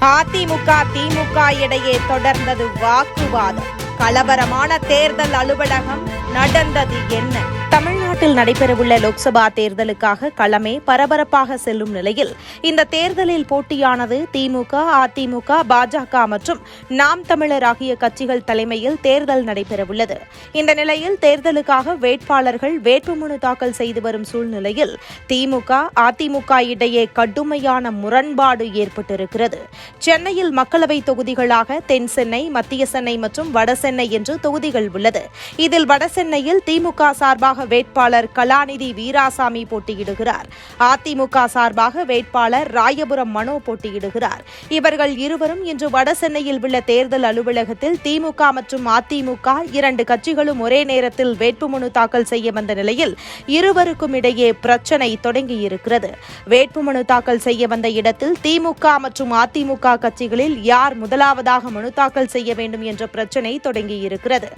அதிமுக திமுக இடையே தொடர்ந்தது வாக்குவாதம். கலவரமான தேர்தல் அலுவலகம் நடந்தது என்ன? தமிழ்நாட்டில் நடைபெறவுள்ள லோக்சபா தேர்தலுக்காக களமே பரபரப்பாக செல்லும் நிலையில் இந்த தேர்தலில் போட்டியானது திமுக அதிமுக பாஜக மற்றும் நாம் தமிழர் ஆகிய கட்சிகள் தலைமையில் தேர்தல் நடைபெறவுள்ளது. இந்த நிலையில் தேர்தலுக்காக வேட்பாளர்கள் வேட்புமனு தாக்கல் செய்து வரும் சூழ்நிலையில் திமுக அதிமுக இடையே கடுமையான முரண்பாடு ஏற்பட்டிருக்கிறது. சென்னையில் மக்களவை தொகுதிகளாக தென் சென்னை மத்திய சென்னை மற்றும் வட சென்னை என்று தொகுதிகள் உள்ளது. இதில் வட சென்னையில் திமுக சார்பாக வேட்பாளர் கலாநிதி வீராசாமி போட்டியிடுகிறார். அதிமுக சார்பாக வேட்பாளர் ராயபுரம் மனோ போட்டியிடுகிறார். இவர்கள் இருவரும் இன்று வடசென்னையில் உள்ள தேர்தல் அலுவலகத்தில் திமுக மற்றும் அதிமுக இரண்டு கட்சிகளும் ஒரே நேரத்தில் வேட்புமனு தாக்கல் செய்ய வந்த நிலையில் இருவருக்கும் இடையே பிரச்சினை தொடங்கியிருக்கிறது. வேட்புமனு தாக்கல் செய்ய வந்த இடத்தில் திமுக மற்றும் அதிமுக கட்சிகளில் யார் முதலாவதாக மனு தாக்கல் செய்ய வேண்டும் என்ற பிரச்சினை தொடங்கியிருக்கிறது.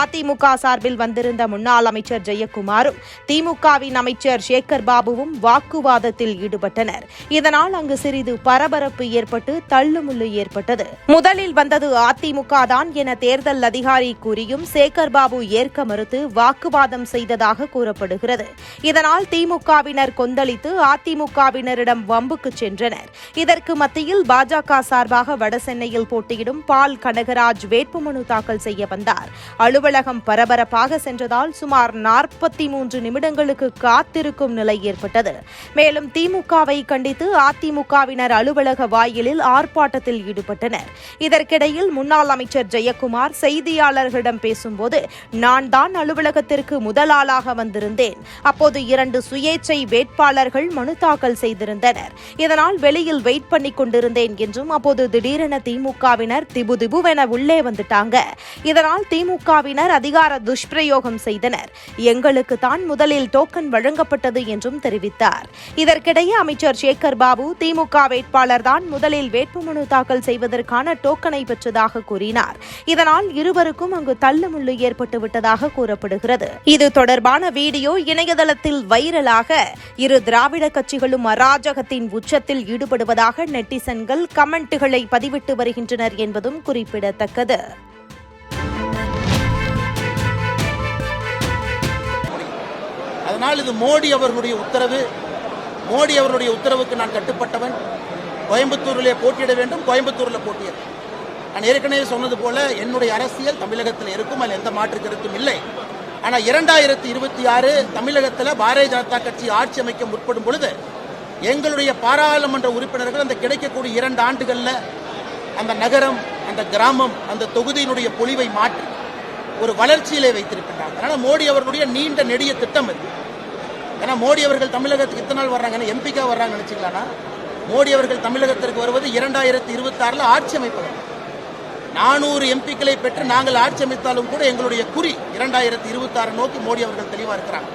அதிமுக சார்பில் வந்திருந்த முன்னாள் அமைச்சர் ஜெயக்குமாரும் திமுகவின் அமைச்சர் சேகர் பாபுவும் வாக்குவாதத்தில் ஈடுபட்டனர். இதனால் அங்கு சிறிது பரபரப்பு ஏற்பட்டு தள்ளுமுள்ளு ஏற்பட்டது. முதலில் வந்தது அதிமுக தான் என தேர்தல் அதிகாரி கூறியும் சேகர் பாபு ஏற்க மறுத்து வாக்குவாதம் செய்ததாக கூறப்படுகிறது. இதனால் திமுகவினர் கொந்தளித்து அதிமுகவினரிடம் வம்புக்கு சென்றனர். இதற்கு மத்தியில் பாஜக சார்பாக வடசென்னையில் போட்டியிடும் பால் கனகராஜ் வேட்புமனு தாக்கல் செய்ய வந்தார். அலுவலகம் பரபரப்பாக சென்றதால் சுமார் நாற்பத்தி மூன்று நிமிடங்களுக்கு காத்திருக்கும் நிலை ஏற்பட்டது. மேலும் திமுகவை கண்டித்து அதிமுகவினர் அலுவலக வாயிலில் ஆர்ப்பாட்டத்தில் ஈடுபட்டனர். இதற்கிடையில் முன்னாள் அமைச்சர் ஜெயக்குமார் செய்தியாளர்களிடம் பேசும்போது நான் தான் அலுவலகத்திற்கு முதல் ஆளாக வந்திருந்தேன். அப்போது இரண்டு சுயேச்சை வேட்பாளர்கள் மனு தாக்கல் செய்திருந்தனர். இதனால் வெளியில் வெயிட் பண்ணி கொண்டிருந்தேன் என்றும் அப்போது திடீரென திமுகவினர் திபு திபுவென உள்ளே வந்துட்டாங்க. இதனால் திமுகவினர் அதிகார துஷ்பிரயோகம் செய்தனர். எங்களுக்கு தான் முதலில் டோக்கன் வழங்கப்பட்டது என்றும் தெரிவித்தார். இதற்கிடையே அமைச்சர் சேகர் பாபு திமுக வேட்பாளர் தான் முதலில் வேட்புமனு தாக்கல் செய்வதற்கான டோக்கனை பெற்றதாக கூறினார். இதனால் இருவருக்கும் அங்கு தள்ளுமுள்ளு ஏற்பட்டு விட்டதாக கூறப்படுகிறது. இது தொடர்பான வீடியோ இணையதளத்தில் வைரலாக இரு திராவிட கட்சிகளும் அராஜகத்தின் உச்சத்தில் ஈடுபடுவதாக நெட்டிசன்கள் கமெண்ட்டுகளை பதிவிட்டு வருகின்றனர் என்பதும் குறிப்பிடத்தக்கது. அதனால் இது மோடி அவர்களுடைய உத்தரவு. மோடி அவர்களுடைய உத்தரவுக்கு நான் கட்டுப்பட்டவன். கோயம்புத்தூரிலே போட்டியிட வேண்டும். கோயம்புத்தூரில் போட்டியிட. நான் ஏற்கனவே சொன்னது போல என்னுடைய அரசியல் தமிழகத்தில் இருக்கும் அதில் எந்த மாற்று கருத்தும் இல்லை. ஆனால் இரண்டாயிரத்தி இருபத்தி ஆறு தமிழகத்தில் பாரதிய ஜனதா கட்சி ஆட்சி அமைக்க முற்படும் பொழுது எங்களுடைய பாராளுமன்ற உறுப்பினர்கள் அந்த கிடைக்கக்கூடிய இரண்டு ஆண்டுகளில் அந்த நகரம் அந்த கிராமம் அந்த தொகுதியினுடைய பொலிவை மாற்றி ஒரு வளர்ச்சியிலே வைத்திருக்கின்றார் அதனால் மோடி அவர்களுடைய நீண்ட நெடிய திட்டம் இது. ஏன்னா மோடி அவர்கள் தமிழகத்துக்கு இத்தனை நாள் வர்றாங்கன்னு எம்பிக்கா வர்றாங்க நினைச்சிக்கலாம்னா மோடி அவர்கள் தமிழகத்திற்கு வருவது இரண்டாயிரத்தி இருபத்தி ஆறில் ஆட்சி அமைப்பது நானூறு எம்பிக்களை பெற்று நாங்கள் ஆட்சி அமைத்தாலும் கூட எங்களுடைய குறி இரண்டாயிரத்தி இருபத்தி ஆறு நோக்கி மோடி அவர்கள் தெளிவாக இருக்கிறாங்க.